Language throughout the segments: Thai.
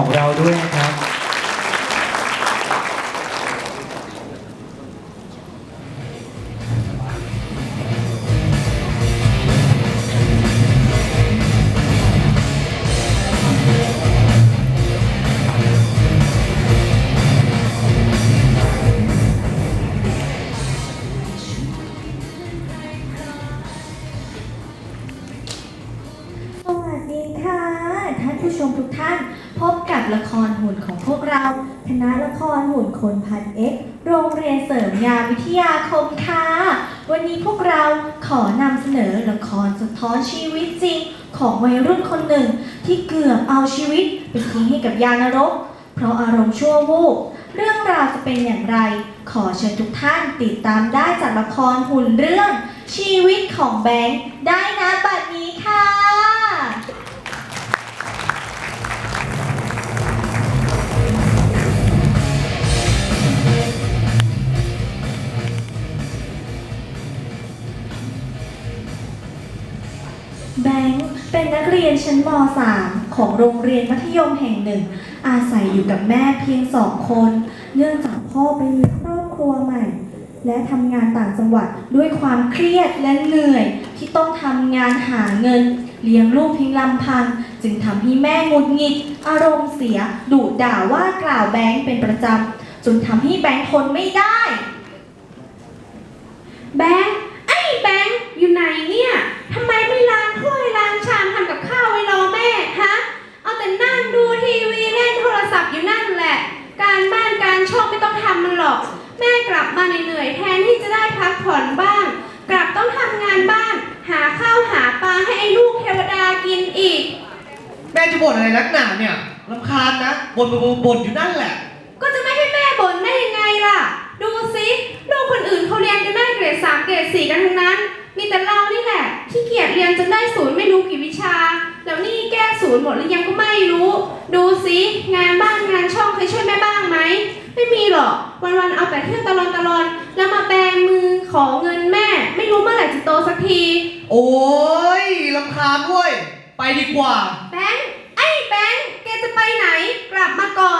ของเราด้วยนะครับ สวัสดีค่ะ ท่านผู้ชมทุกท่าน พบกับละครหุ่นของพวกเรา คณะละครหุ่นคนพันเอ็กโรงเรียนเสริมงาวิทยาคมค่ะ วันนี้พวกเราขอนำเสนอละครสะท้อนชีวิตจริง ของวัยรุ่นคนหนึ่ง ที่เกือบเอาชีวิตไปทิ้งให้กับยานรก เพราะอารมณ์ชั่ววูบเรื่องราวจะเป็นอย่างไร ขอเชิญทุกท่านติดตามได้จากละครหุ่นเรื่อง ชีวิตของแบงค์ได้นะบัด นักเรียนชั้นม .3 ของโรงเรียนมัธยมแห่งหนึ่ง อาศัยอยู่กับแม่เพียงสองคน เนื่องจากพ่อไปมีครอบครัวใหม่ และทำงานต่างจังหวัดด้วยความเครียดและเหนื่อยที่ต้องทำงานหาเงิน เลี้ยงลูกเพียงลำพัง จึงทำให้แม่งุดหงิด อารมณ์เสียดุด่าว่ากล่าวแบงค์เป็นประจำจนทำให้แบงค์ทนไม่ได้ แบงค์ไอ้แบงค์อยู่ไหนเนี่ยทำไมไม่ล้างถ้วยล้างชามทำกับข้าวไว้รอแม่ฮะ เอาแต่นั่งดูทีวีเล่นโทร ศัพท์อยู่นั่นแหละ การบ้านการช่องไม่ต้องทำมันหรอก แม่กลับมาเหนื่อยๆแทนที่จะได้พักผ่อนบ้าง กลับต้องทำงานบ้าน หาข้าวหาปลาให้ไอ้ลูกเทวดากินอีก แม่จะบ่นอะไรนักหนาเนี่ยรำคาญนะบ่นบ่นบ่นบ่นอยู่นั่นแหละ ก็จะไม่ให้แม่บ่นได้ยังไงล่ะ ดูสิลูกคนอื่นเขาเรียนกันได้เกรดสามเกรดสี่กันทั้งนั้น มีแต่เรานี่แหละ ศูนย์หมดหรือยังก็ไม่รู้ ดูสิงานบ้านงานช่องเคยช่วยแม่บ้างไหมไม่มีหรอกวันๆเอาแต่เที่ยวตลอนตลอนแล้วมาแบมือขอเงินแม่ ไม่รู้เมื่อไหร่จะโตสักทีโอ้ยรำคาญเว้ย ไปดีกว่า แบงค์ไอ้แบงค์แกจะไปไหน กลับมาก่อน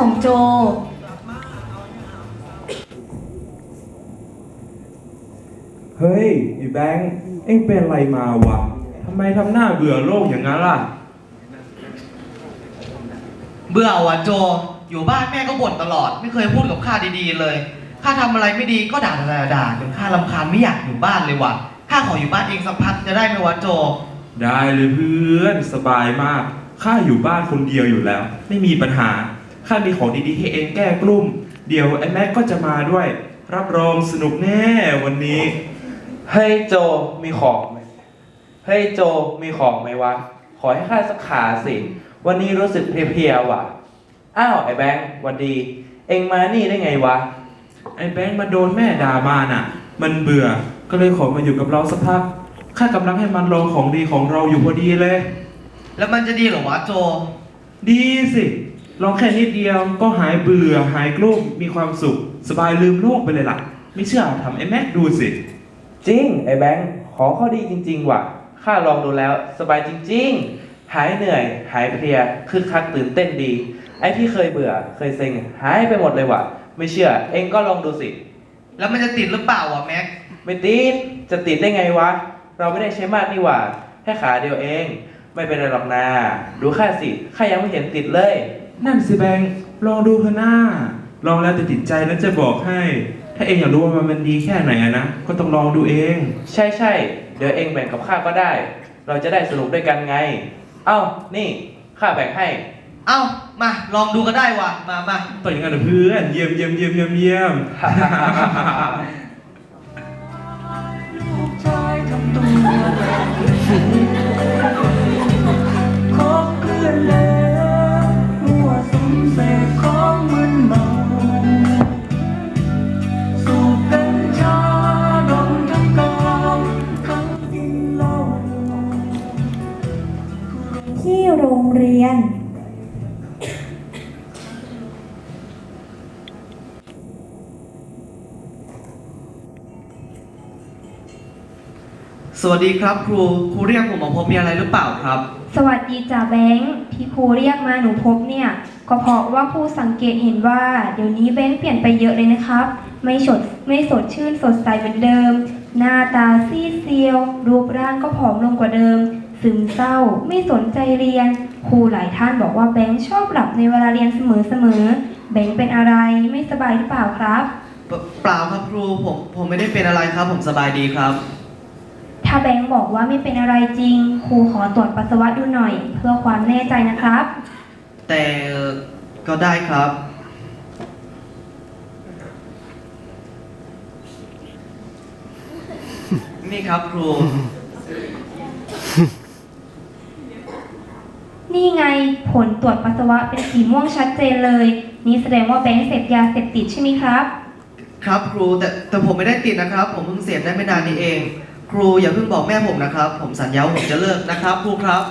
ของโจ เฮ้ยไอ้แบงค์เอ็งเป็นอะไรมาวะทำไมทำหน้าเบื่อโลกอย่างนั้นล่ะ เบื่อว่ะโจ อยู่บ้านแม่ก็บ่นตลอด ไม่เคยพูดกับข้าดีๆเลยข้าทำอะไรไม่ดีก็ด่าด่าด่าจนข้ารำคาญไม่อยากอยู่บ้านเลยว่ะข้าขออยู่บ้านเองสักพักจะได้ไหมวะโจ ได้เลยเพื่อนสบายมาก ข้าอยู่บ้านคนเดียวอยู่แล้ว ไม่มีปัญหา ข้ามีของดีๆให้เองแก้กลุ่ม เดี๋ยวไอ้แม็กก็จะมาด้วย รับรองสนุกแน่วันนี้ เฮ้ยโจมีของไหมเฮ้ยโจมีของไหมวะ ขอให้ข้าสักขาสิ วันนี้รู้สึกเพลียๆว่ะ อ้าวไอ้แบงค์หวันดี เอ็งมานี่ได้ไงวะ ไอ้แบงค์มาโดนแม่ด่ามาน่ะ มันเบื่อ ก็เลยขอมาอยู่กับเราสักพัก ข้ากำลังให้มันลองของดีของเราอยู่พอดีเลย แล้วมันจะดีเหรอวะโจ ดีสิ ลองแค่นิดเดียวก็หายเบื่อหายกลุ้มมีความสุข สบายลืมโลกไปเลยล่ะ ไม่เชื่อทำไอ้แม็กดูสิ จริง ไอ้แบงค์ของข้อดีจริง ๆ ว่ะข้าลองดูแล้ว สบายจริง ๆ หายเหนื่อย หายเพลียคึกคักตื่นเต้นดี ไอ้ที่เคยเบื่อ เคยเซ็งหายไปหมดเลยว่ะ ไม่เชื่อ เอ็งก็ลองดูสิ แล้วมันจะติดหรือเปล่าวะแม็ก ไม่ติด จะติดได้ไงวะ เราไม่ได้ใช้มากนี่หว่า แค่ขาเดียวเอง ไม่เป็นไรหรอกนา ดูข้าสิ ข้ายังไม่เห็นติดเลย นั่นสิแบงค์ลองดูเถอะหน้า ลองแล้วจะติดใจแล้วจะบอกให้ ถ้าเองอยากรู้ว่ามันดีแค่ไหนอะนะ ก็ต้องลองดูเอง ใช่ใช่เดี๋ยวเองแบ่งกับข้าก็ได้ เราจะได้สรุปด้วยกันไง เอ้า นี่ข้าแบ่งให้ เอ้า มา ลองดูก็ได้ว่ะ มามาต่ออย่างนั้นเหรอเพื่อนเยี่ยมเยี่ยมเยี่ยมเยี่ยมเยี่ยม ลูกชายทำตัวค สวัสดีครับครู ครูเรียกผมมาพบมีอะไรหรือเปล่าครับ สวัสดีจ่าแบงค์ที่ครูเรียกมาหนูพบเนี่ย ก็เพราะว่าครูสังเกตเห็นว่าเดี๋ยวนี้แบงค์เปลี่ยนไปเยอะเลยนะครับ ไม่สดไม่สดชื่นสดใสเหมือนเดิม หน้าตาซีดเซียว รูปร่างก็ผอมลงกว่าเดิม ซึมเศร้า ไม่สนใจเรียน ครูหลายท่านบอกว่าแบงค์ชอบหลับในเวลาเรียนเสมอๆแบงค์เป็นอะไรไม่สบายหรือเปล่าครับเปเปล่าครับครูผมผมไม่ได้เป็นอะไรครับ ผมสบายดีครับ ถ้าแบงค์บอกว่าไม่เป็นอะไรจริง ครูขอตรวจปัสสาวะดูหน่อย เพื่อความแน่ใจนะครับ แต่ก็ได้ครับ นี่ครับครู นี่ไงผลตรวจปัสสาวะเป็นสีม่วงชัดเจนเลย นี่แสดงว่าแบงค์เสพยาเสพติดใช่ไหมครับ ครับครูแต่แต่ผมไม่ได้ติดนะครับ ผมเพิ่งเสพได้ไม่นานนี้เอง ครูอย่าเพิ่งบอกแม่ผมนะครับ ผมสัญญาว่าผมจะเลิกนะครับครูครับ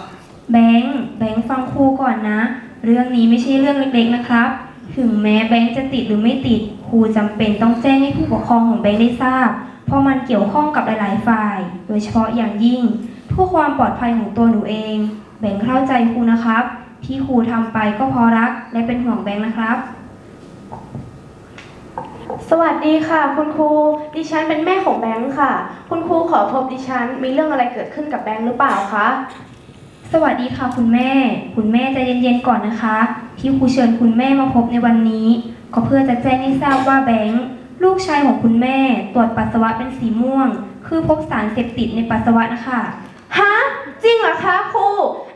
แบงค์แบงค์ฟังครูก่อนนะ เรื่องนี้ไม่ใช่เรื่องเล็กๆนะครับ ถึงแม้แบงค์จะติดหรือไม่ติด ครูจำเป็นต้องแจ้งให้ผู้ปกครองของแบงค์ได้ทราบ เพราะมันเกี่ยวข้องกับหลายๆฝ่าย โดยเฉพาะอย่างยิ่งเพื่อความปลอดภัยของตัวหนูเอง แบงค์เข้าใจครูนะครับ ที่ครูทำไปก็เพราะรักและเป็นห่วงแบงค์นะครับ สวัสดีค่ะ คุณครู ดิฉันเป็นแม่ของแบงค์ค่ะ คุณครูขอพบดิฉันมีเรื่องอะไรเกิดขึ้นกับแบงค์หรือเปล่าคะ สวัสดีค่ะคุณแม่ คุณแม่ใจเย็นๆก่อนนะคะ ที่ครูเชิญคุณแม่มาพบในวันนี้ ก็เพื่อจะแจ้งให้ทราบว่าแบงค์ลูกชายของคุณแม่ตรวจปัสสาวะเป็นสีม่วง คือพบสารเสพติดในปัสสาวะนะคะ ฮะ จริงเหรอคะครู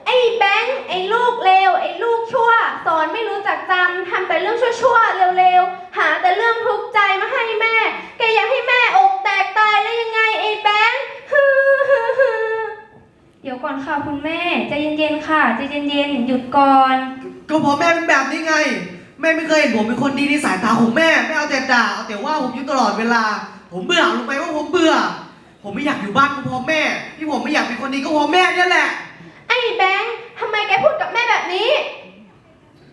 ไอ้แบงค์ไอ้ลูกเลวไอ้ลูกชั่ว สอนไม่รู้จักจำทำแต่เรื่องชั่วๆ เร็วๆ หาแต่เรื่องทุกข์ใจมาให้แม่ แกอยากให้แม่อกแตกตายแล้วยังไงไอ้แบงค์ ฮึฮึฮึ เดี๋ยวก่อนค่ะคุณแม่ใจเย็นๆค่ะ ใจเย็นๆหยุดก่อน ก็เพราะแม่เป็นแบบนี้ไง แม่ไม่เคยเห็นผมเป็นคนดีในสายตาของแม่แม่เอาแต่ด่าเอาแต่ว่าผมอยู่ตลอดเวลา ผมเบื่อรู้ไหมว่าผมเบื่อ ผมไม่อยากอยู่บ้านก็เพราะแม่ ที่ผมไม่อยากเป็นคนดีก็เพราะแม่เนี่ยแหละ ไอ้แบงค์ทำไมแกพูดกับแม่แบบนี้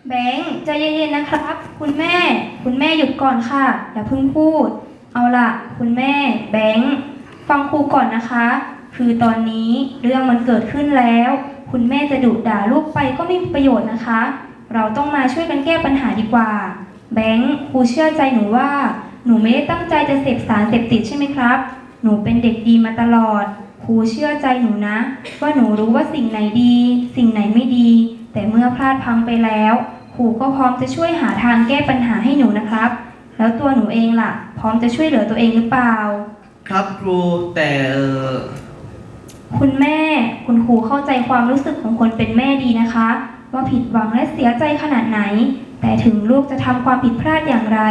แบงค์ใจเย็นๆนะครับ คุณแม่ คุณแม่หยุดก่อนค่ะ อย่าเพิ่งพูด เอาล่ะ คุณแม่ แบงค์ฟังครูก่อนนะคะ คือตอนนี้เรื่องมันเกิดขึ้นแล้ว คุณแม่จะดุด่าลูกไปก็ไม่มีประโยชน์นะคะ เราต้องมาช่วยกันแก้ปัญหาดีกว่า แบงค์ครูเชื่อใจหนูว่า หนูไม่ได้ตั้งใจจะเสพสารเสพติดใช่ไหมครับ หนูเป็นเด็กดีมาตลอด ครูเชื่อใจหนูนะ ว่าหนูรู้ว่าสิ่งไหนดี สิ่งไหนไม่ดี แต่เมื่อพลาดพังไปแล้ว ครูก็พร้อมจะช่วยหาทางแก้ปัญหาให้หนูนะครับ แล้วตัวหนูเองล่ะ พร้อมจะช่วยเหลือตัวเองหรือเปล่า ครับครูแต่ คุณแม่คุณครูเข้าใจความรู้สึกของคนเป็นแม่ดีนะคะ ว่าผิดหวังและเสียใจขนาดไหน แต่ถึงลูกจะทำความผิดพลาดอย่างไร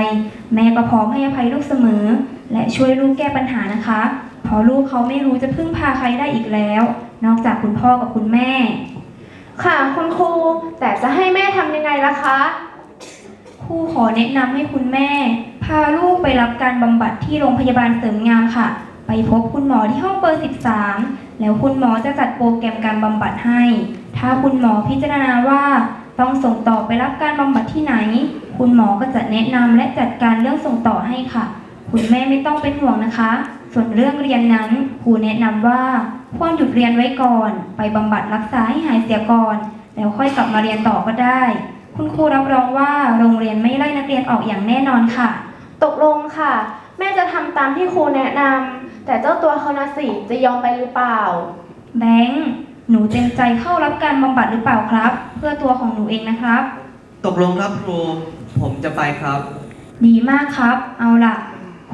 แม่ก็พร้อมให้อภัยลูกเสมอ และช่วยลูกแก้ปัญหานะคะเพราะลูกเขาไม่รู้จะพึ่งพาใครได้อีกแล้ว นอกจากคุณพ่อกับคุณแม่ ค่ะคุณครูแต่จะให้แม่ทำยังไงล่ะคะครูขอแนะนำให้คุณแม่ พาลูกไปรับการบำบัดที่โรงพยาบาลเสริมงามค่ะ ไปพบคุณหมอที่ห้องเบอร์ 13 แล้วคุณหมอจะจัดโปรแกรมการบำบัดให้ ถ้าคุณหมอพิจารณาว่าต้องส่งต่อไปรับการบำบัดที่ไหน คุณหมอก็จะแนะนำและจัดการเรื่องส่งต่อให้ค่ะ คุณแม่ไม่ต้องเป็นห่วงนะคะ ส่วนเรื่องเรียนนั้นครูแนะนำว่าควรหยุดเรียนไว้ก่อน ไปบำบัดรักษาให้หายเสียก่อน แล้วค่อยกลับมาเรียนต่อก็ได้ คุณครูรับรองว่าโรงเรียนไม่ไล่นักเรียนออกอย่างแน่นอนค่ะ ตกลงค่ะ แม่จะทำตามที่ครูแนะนำ แต่เจ้าตัวเขานะสิจะยอมไปหรือเปล่า แบงค์หนูเต็มใจเข้ารับการบำบัดหรือเปล่าครับ เพื่อตัวของหนูเองนะครับ ตกลงครับครู ผมจะไปครับ ดีมากครับ เอาล่ะ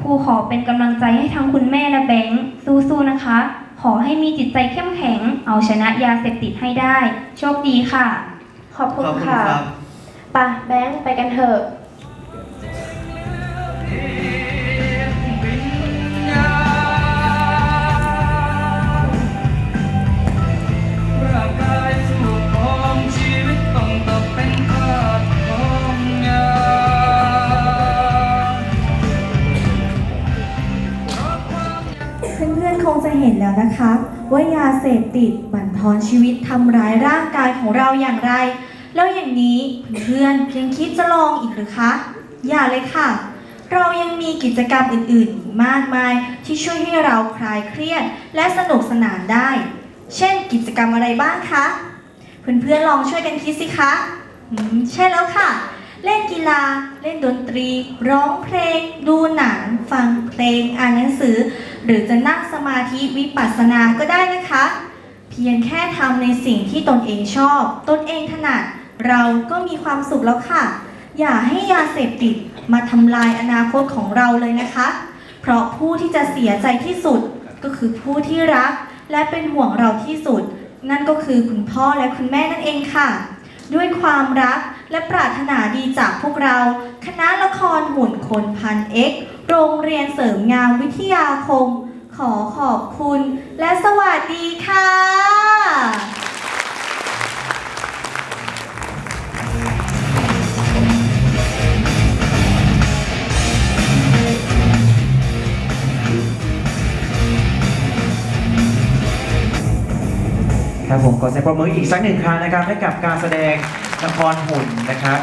ครูขอเป็นกำลังใจให้ทั้งคุณแม่และแบงค์สู้ๆนะคะ ขอให้มีจิตใจเข้มแข็ง เอาชนะยาเสพติดให้ได้ โชคดีค่ะ ขอบคุณขอบคุณค่ะครับ ไปะแบงค์ไปกันเถอะ ว่ายาเสพติดบั่นทอนชีวิตทำร้ายร่างกายของเราอย่างไร แล้วอย่างนี้เพื่อนยังคิดจะลองอีกหรือคะ อย่าเลยค่ะ เรายังมีกิจกรรมอื่นๆ มากมายที่ช่วยให้เราคลายเครียด และสนุกสนานได้ เช่นกิจกรรมอะไรบ้างคะ เพื่อนๆลองช่วยกันคิดสิคะใช่แล้วค่ะ ล่นดนตรี ร้องเพลง ดูหนัง ฟังเพลง อ่านหนังสือ หรือจะนั่งสมาธิวิปัสสนาก็ได้นะคะ เพียงแค่ทำในสิ่งที่ตนเองชอบ ตนเองถนัด เราก็มีความสุขแล้วค่ะ อย่าให้ยาเสพติดมาทำลายอนาคตของเราเลยนะคะ เพราะผู้ที่จะเสียใจที่สุดก็คือผู้ที่รัก และเป็นห่วงเราที่สุด นั่นก็คือคุณพ่อและคุณแม่นั่นเองค่ะ ด้วยความรัก และปรารถนาดีจากพวกเรา คณะละครหุ่นคนพันเอ็กโรงเรียนเสริมงามวิทยาคม ขอขอบคุณและสวัสดีค่ะครับผมขอเสียงปรบมืออีกสักหนึ่งครั้งนะครับให้กับการแสดง ละครหุ่นนะครับ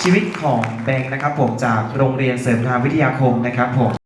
ชีวิตของแบงค์นะครับผมจากโรงเรียนเสริมงามวิทยาคมนะครับผม